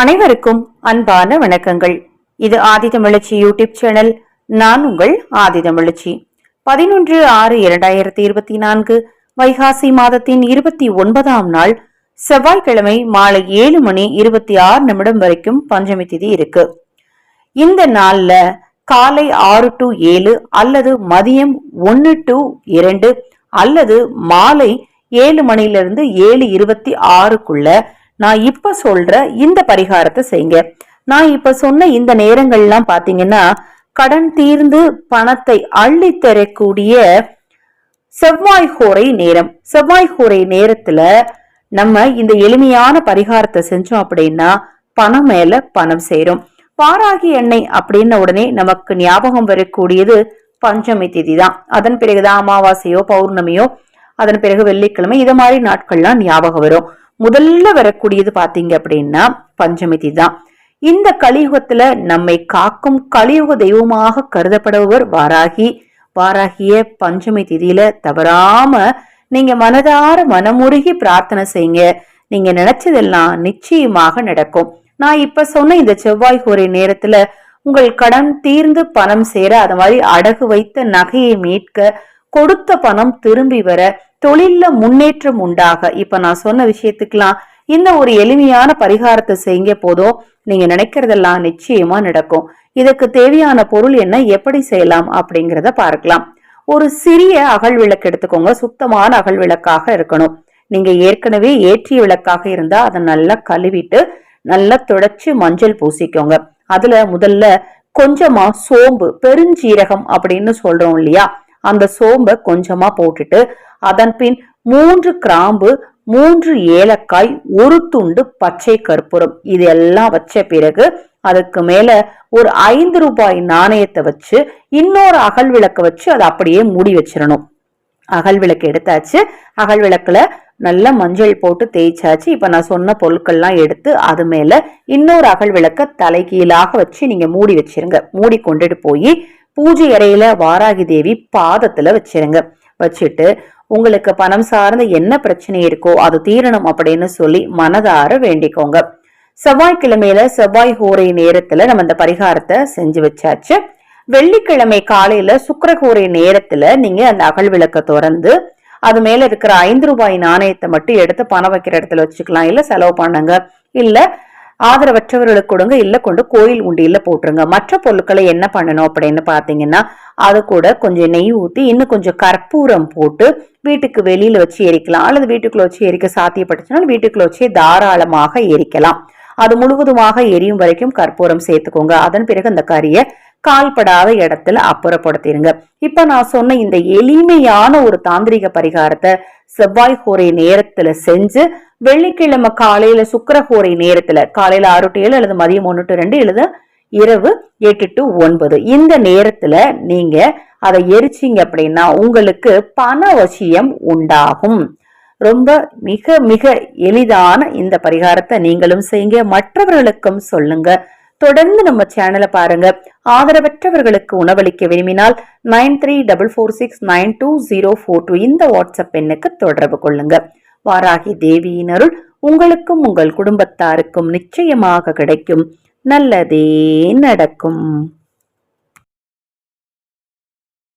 அனைவருக்கும் அன்பான வணக்கங்கள். இது ஆதிதமிழச்சி யூடியூப் சேனல் நான் உங்கள் ஆதிதமிழச்சி. பதினொன்று ஆறு இரண்டாயிரத்தி இருபத்தி நான்கு வைகாசி மாதத்தின் இருபத்தி ஒன்பதாம் நாள் செவ்வாய்க்கிழமை மாலை ஏழு மணி இருபத்தி ஆறு நிமிடம் வரைக்கும் பஞ்சமி திதி இருக்கு. இந்த நாள்ல காலை ஆறு டு ஏழு அல்லது மதியம் ஒன்று டு இரண்டு அல்லது மாலை ஏழு மணிலிருந்து ஏழு இருபத்தி ஆறுக்குள்ள நான் இப்ப சொல்ற இந்த பரிகாரத்தை செய்யுங்க. நான் இப்ப சொன்ன இந்த நேரங்கள்லாம் பாத்தீங்கன்னா கடன் தீர்ந்து பணத்தை அள்ளி தரக்கூடிய செவ்வாய் கோரை நேரம். செவ்வாய் கோரை நேரத்துல நம்ம இந்த எளிமையான பரிகாரத்தை செஞ்சோம் அப்படின்னா பணம் மேல பணம் சேரும். பாராகி எண்ணெய் அப்படின்ன உடனே நமக்கு ஞாபகம் வரக்கூடியது பஞ்சமி திதி தான் அதன் பிறகுதான் அமாவாசையோ பௌர்ணமியோ அதன் பிறகு வெள்ளிக்கிழமை இது மாதிரி நாட்கள்லாம் ஞாபகம் வரும். முதல்ல வரக்கூடியது பார்த்தீங்க அப்படின்னா பஞ்சமி தான். இந்த கலியுகத்துல நம்மை காக்கும் கலியுக தெய்வமாக கருதப்படுபவர் வாராகி. வாராகிய பஞ்சமி திதியில தவறாம நீங்க மனதார மனமுருகி பிரார்த்தனை செய்யுங்க. நீங்க நினைச்சதெல்லாம் நிச்சயமாக நடக்கும். நான் இப்ப சொன்ன இந்த செவ்வாய் கோரை நேரத்துல உங்கள் கடன் தீர்ந்து பணம் சேர அது மாதிரி அடகு வைத்த நகையை மீட்க கொடுத்த பணம் திரும்பி வர தொழில்ல முன்னேற்றம் உண்டாக. இப்ப நான் சொன்ன விஷயத்துக்கெல்லாம் இந்த ஒரு எளிமையான பரிகாரத்தை செய்ய போதும். நீங்க நினைக்கிறதெல்லாம் நிச்சயமா நடக்கும். இதுக்கு தேவையான பொருள் என்ன எப்படி செய்யலாம் அப்படிங்கிறத பார்க்கலாம். ஒரு சிறிய அகல் விளக்கு எடுத்துக்கோங்க. சுத்தமான அகல் விளக்காக இருக்கணும். நீங்க ஏற்கனவே ஏற்றிய விளக்காக இருந்தா அதை நல்லா கழுவிட்டு நல்லா துடைச்சு மஞ்சள் பூசிக்கோங்க. அதுல முதல்ல கொஞ்சமா சோம்பு பெருஞ்சீரகம் அப்படின்னு சொல்றோம் இல்லையா? அந்த சோம்பை கொஞ்சமா போட்டுட்டு அதன் பின் மூன்று கிராம்பு மூன்று ஏலக்காய் ஒரு துண்டு பச்சை கற்பூரம் இது எல்லாம் வச்ச பிறகு அதுக்கு மேல ஒரு ஐந்து ரூபாய் நாணயத்தை வச்சு இன்னொரு அகல் விளக்க வச்சு அதை அப்படியே மூடி வச்சிடணும். அகல் விளக்கு எடுத்தாச்சு. அகல் விளக்குல நல்ல மஞ்சள் போட்டு தேய்ச்சாச்சு. இப்ப நான் சொன்ன பொருட்கள்லாம் எடுத்து அது மேல இன்னொரு அகல் விளக்க தலைகீழாக வச்சு நீங்க மூடி வச்சிருங்க. மூடி கொண்டுட்டு போய் பூஜை அறையில வாராகி தேவி பாதத்துல வச்சிருங்க. வச்சுட்டு உங்களுக்கு பணம் சார்ந்த என்ன பிரச்சனை இருக்கோ அது தீரணும் அப்படின்னு சொல்லி மனதார வேண்டிக்கோங்க. செவ்வாய்க்கிழமையில செவ்வாய் ஹோரை நேரத்துல நம்ம இந்த பரிகாரத்தை செஞ்சு வச்சாச்சு. வெள்ளிக்கிழமை காலையில சுக்கரகோரை நேரத்துல நீங்க அந்த அகல் விளக்க திறந்து அது மேல இருக்கிற ஐந்து ரூபாய் நாணயத்தை மட்டும் எடுத்து பணம் வைக்கிற இடத்துல வச்சுக்கலாம். இல்ல செலவு பண்ணுங்க. இல்ல ஆதரவற்றவர்களுக்கு கொடுங்க இல்ல கொண்டு கோயில் உண்டியில போட்டுருங்க. மற்ற பொருட்களை என்ன பண்ணணும் அப்படின்னு பாத்தீங்கன்னா அது கூட கொஞ்சம் நெய் ஊத்தி இன்னும் கொஞ்சம் கற்பூரம் போட்டு வீட்டுக்கு வெளியில வச்சு எரிக்கலாம். அல்லது வீட்டுக்குள்ள வச்சு எரிக்க சாத்தியப்பட்டுச்சுனாலும் வீட்டுக்குள்ள வச்சு தாராளமாக எரிக்கலாம். அது முழுவதுமாக எரியும் வரைக்கும் கற்பூரம் சேர்த்துக்கோங்க. அதன் பிறகு அந்த கறியை கால்படாத இடத்துல அப்புறப்படுத்திடுங்க இப்ப நான் சொன்ன இந்த எளிமையான ஒரு தாந்திரிக பரிகாரத்தை செவ்வாய் ஹோரை நேரத்துல செஞ்சு வெள்ளிக்கிழமை காலையில சுக்கரஹோரை நேரத்துல காலையில ஆறு டு ஏழு அல்லது மதியம் ஒன்று டு ரெண்டு எழுத இரவு எட்டு டு ஒன்பது. இந்த நேரத்துல நீங்க அதை எரிச்சிங்க அப்படின்னா உங்களுக்கு பண வசியம் உண்டாகும். ரொம்ப மிக மிக எளிதான இந்த பரிகாரத்தை நீங்களும் செய்யுங்க. மற்றவர்களுக்கும் சொல்லுங்க. தொடர்ந்து நம்ம சேனலை பாருங்க. ஆதரவற்றவர்களுக்கு உணவளிக்க விரும்பினால் nine three double four six nine two zero four two இந்த வாட்ஸ்அப் எண்ணுக்கு தொடர்பு கொள்ளுங்க. வாராகி தேவியின் அருள் உங்களுக்கும் உங்கள் குடும்பத்தாருக்கும் நிச்சயமாக கிடைக்கும். நல்லதே நடக்கும்.